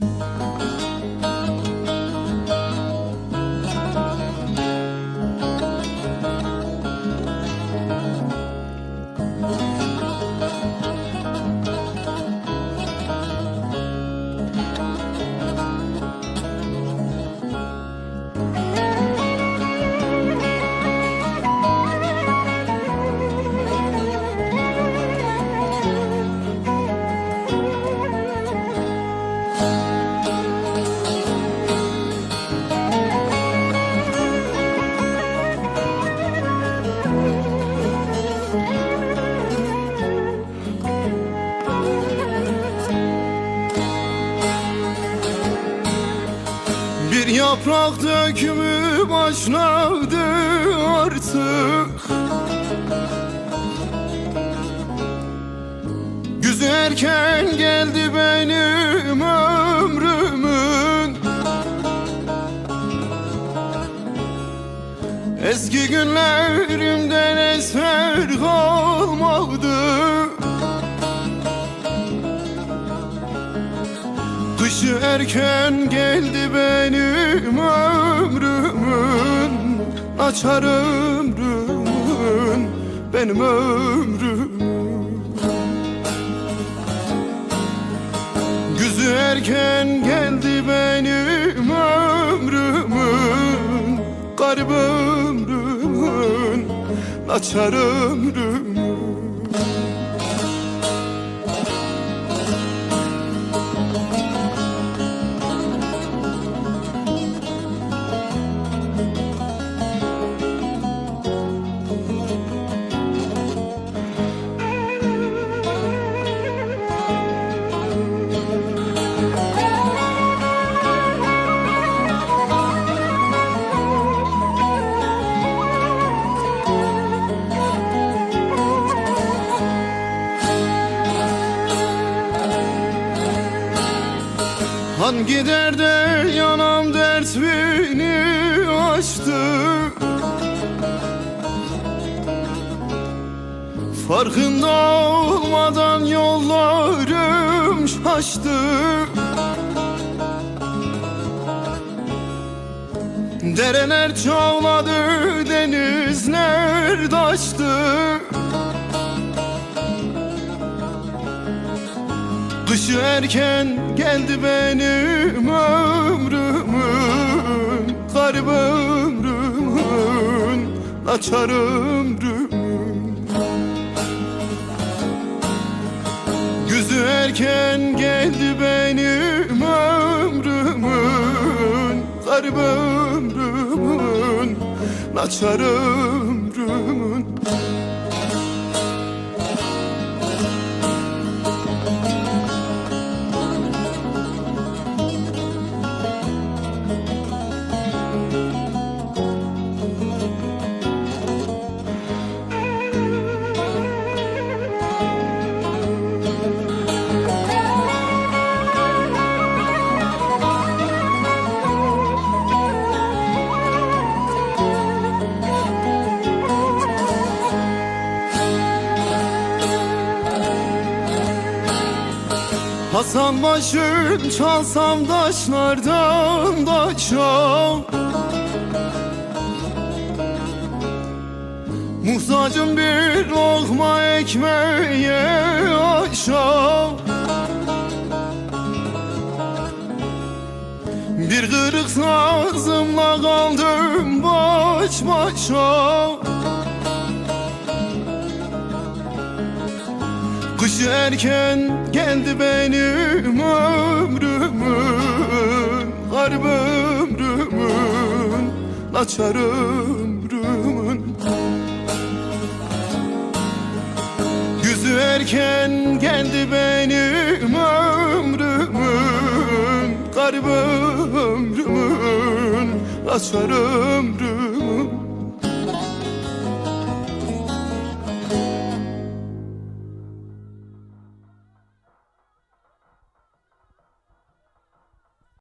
Bir yaprak dökümü başladı artık. Güzü erken geldi benim ömrümün. Eski günlerimden eser kalmadı Kışı erken geldi benim ömrümün. Açar ömrümün benim ömrümün. Güzü erken geldi benim ömrümün. Garip ömrümün. Açar ömrümün Hangi derde yanam dert beni açtı. Farkında olmadan yollarım şaştı. Dereler çağladı, denizler taştı Kışı erken geldi benim ömrümün. Garip ömrümün Açar ömrümün. Güzü erken geldi benim ömrümün. Garip ömrümün Açar ömrümün Hasan başım çalsam taşlardan da çal. Muhtacım bir lokma ekmeğe aşağı Bir kırık sazımla kaldım baş başa Kışı erken geldi benim ömrümün Garip ömrümün Açar ömrümün. Güzü erken geldi benim ömrümün Garip ömrümün Açar ömrümün